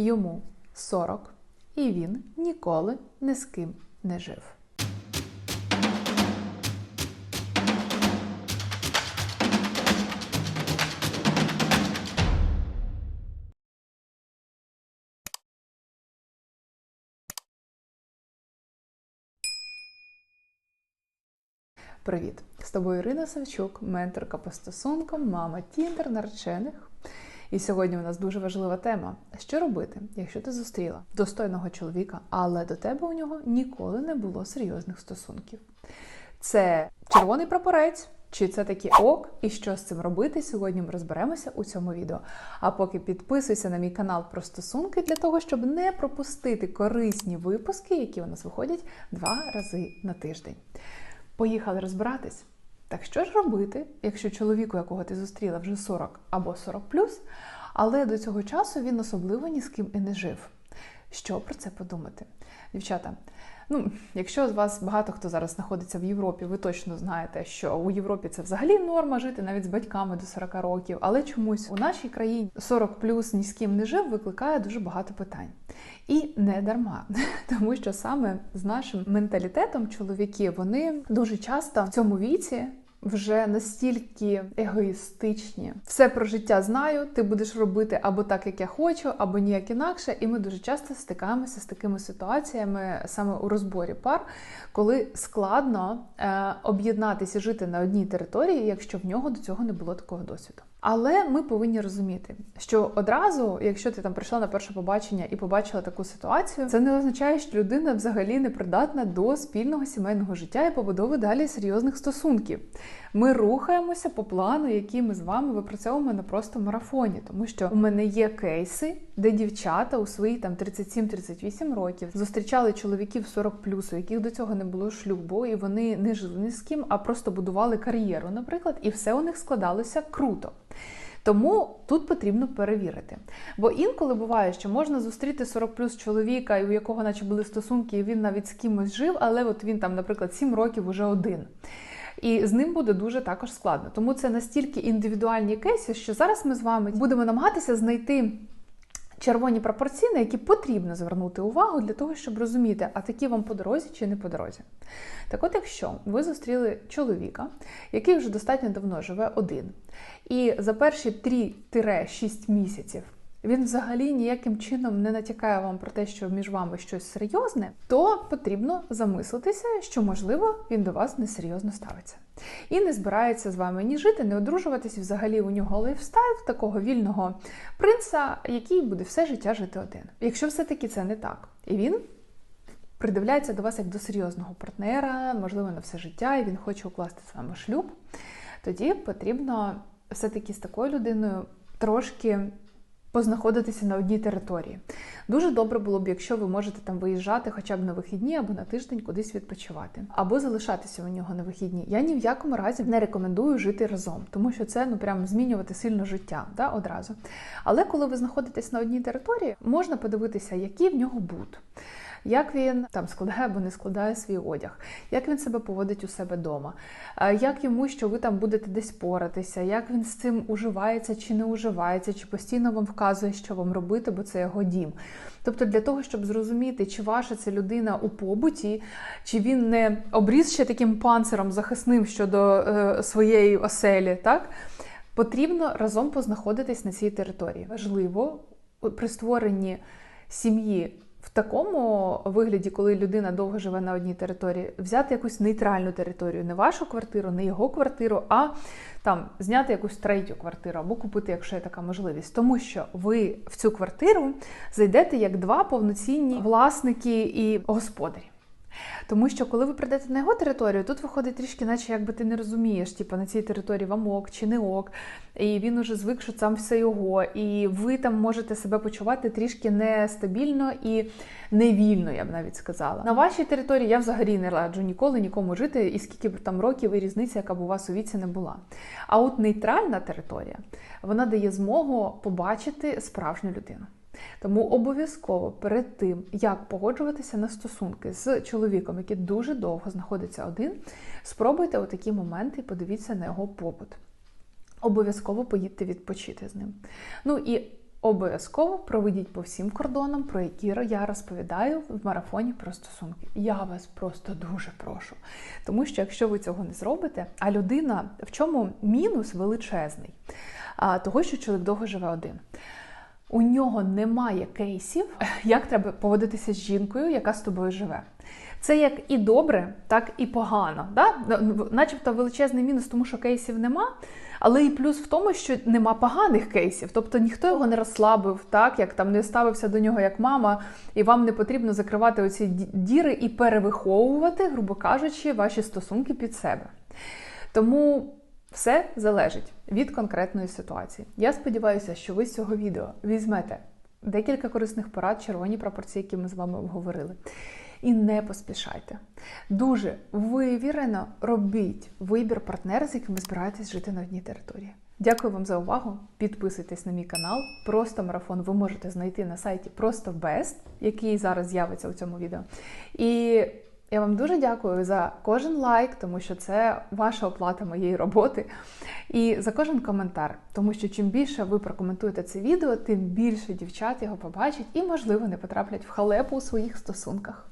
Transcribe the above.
Йому 40, і він ніколи ні з ким не жив. Привіт! З тобою Ірина Савчук, менторка по стосункам, мама Тіндер, наречених. І сьогодні у нас дуже важлива тема: що робити, якщо ти зустріла достойного чоловіка, але до тебе у нього ніколи не було серйозних стосунків. Це червоний прапорець, чи це таки ок, і що з цим робити? Сьогодні ми розберемося у цьому відео. А поки підписуйся на мій канал про стосунки для того, щоб не пропустити корисні випуски, які у нас виходять два рази на тиждень. Поїхали розбиратись. Так що ж робити, якщо чоловіку, якого ти зустріла, вже 40 або 40 але до цього часу він особливо ні з ким і не жив? Що про це подумати? Дівчата, ну, якщо з вас багато хто зараз знаходиться в Європі, ви точно знаєте, що у Європі це взагалі норма жити навіть з батьками до 40 років, але чомусь у нашій країні 40 плюс ні з ким не жив викликає дуже багато питань. І не дарма, тому що саме з нашим менталітетом чоловіки вони дуже часто в цьому віці. Вже настільки егоїстичні, все про життя знаю. Ти будеш робити або так, як я хочу, або ніяк інакше. І ми дуже часто стикаємося з такими ситуаціями саме у розборі пар, коли складно е, об'єднатися, жити на одній території, якщо в нього до цього не було такого досвіду. Але ми повинні розуміти, що одразу, якщо ти там прийшла на перше побачення і побачила таку ситуацію, це не означає, що людина взагалі не придатна до спільного сімейного життя і побудови далі серйозних стосунків. Ми рухаємося по плану, який ми з вами випрацьовуємо на просто марафоні, тому що у мене є кейси, де дівчата у свої там 37-38 років зустрічали чоловіків 40 у яких до цього не було шлюбу, і вони не жили ні з ким, а просто будували кар'єру, наприклад, і все у них складалося круто. Тому тут потрібно перевірити. Бо інколи буває, що можна зустріти 40 плюс чоловіка, у якого наче були стосунки, і він навіть з кимось жив, але от він там, наприклад, 7 років уже один. І з ним буде дуже також складно. Тому це настільки індивідуальні кейси, що зараз ми з вами будемо намагатися знайти. Червоні пропорції, на які потрібно звернути увагу для того, щоб розуміти, а такі вам по дорозі чи не по дорозі. Так от, якщо ви зустріли чоловіка, який вже достатньо давно живе один, і за перші 3-6 місяців він взагалі ніяким чином не натякає вам про те, що між вами щось серйозне, то потрібно замислитися, що, можливо, він до вас несерйозно ставиться. І не збирається з вами ні жити, ні одружуватися. Взагалі у нього лайфстайл такого вільного принца, який буде все життя жити один. Якщо все-таки це не так, і він. Придивляється до вас як до серйозного партнера, можливо, на все життя, і він хоче укласти з вами шлюб, тоді потрібно все-таки з такою людиною трошки познаходитися на одній території. Дуже добре було б, якщо ви можете там виїжджати хоча б на вихідні або на тиждень кудись відпочивати, або залишатися у нього на вихідні. Я ні в якому разі не рекомендую жити разом, тому що це ну прям змінювати сильно життя да, одразу. Але коли ви знаходитесь на одній території, можна подивитися, який в нього бут як він там складає або не складає свій одяг, як він себе поводить у себе вдома, як йому, що ви там будете десь поратися, як він з цим уживається чи не уживається, чи постійно вам вказує, що вам робити, бо це його дім. Тобто для того, щоб зрозуміти, чи ваша це людина у побуті, чи він не обріз ще таким панциром захисним щодо е, своєї оселі, так? Потрібно разом познаходитись на цій території. Важливо при створенні сім'ї в такому вигляді, коли людина довго живе на одній території, взяти якусь нейтральну територію, не вашу квартиру, не його квартиру, а там зняти якусь третю квартиру або купити, якщо є така можливість. Тому що ви в цю квартиру зайдете як два повноцінні власники і господарі. Тому що, коли ви прийдете на його територію, тут виходить трішки, наче якби ти не розумієш, типу на цій території вам ок чи не ок, і він уже звик, що там все його, і ви там можете себе почувати трішки нестабільно і невільно, я б навіть сказала. На вашій території я взагалі не раджу ніколи нікому жити, і скільки б там років і різниця, яка б у вас у віці не була. А от нейтральна територія вона дає змогу побачити справжню людину. Тому обов'язково перед тим, як погоджуватися на стосунки з чоловіком, який дуже довго знаходиться один, спробуйте у такі моменти і подивіться на його побут. Обов'язково поїдьте відпочити з ним. Ну і обов'язково проведіть по всім кордонам, про які я розповідаю в марафоні про стосунки. Я вас просто дуже прошу. Тому що якщо ви цього не зробите, а людина в чому мінус величезний, того, що чоловік довго живе один. У нього немає кейсів, як треба поводитися з жінкою, яка з тобою живе. Це як і добре, так і погано. Да? Начебто величезний мінус, тому що кейсів нема. Але і плюс в тому, що нема поганих кейсів, тобто ніхто його не розслабив, так як там не ставився до нього як мама, і вам не потрібно закривати оці діри і перевиховувати, грубо кажучи, ваші стосунки під себе. Тому все залежить від конкретної ситуації. Я сподіваюся, що ви з цього відео візьмете декілька корисних порад, червоні пропорції, які ми з вами обговорили. І не поспішайте. Дуже вивірено робіть вибір партнера, з яким ви збираєтесь жити на одній території. Дякую вам за увагу. Підписуйтесь на мій канал. Просто марафон ви можете знайти на сайті Просто Best, який зараз з'явиться у цьому відео. І я вам дуже дякую за кожен лайк, тому що це ваша оплата моєї роботи. І за кожен коментар, тому що чим більше ви прокоментуєте це відео, тим більше дівчат його побачать і, можливо, не потраплять в халепу у своїх стосунках.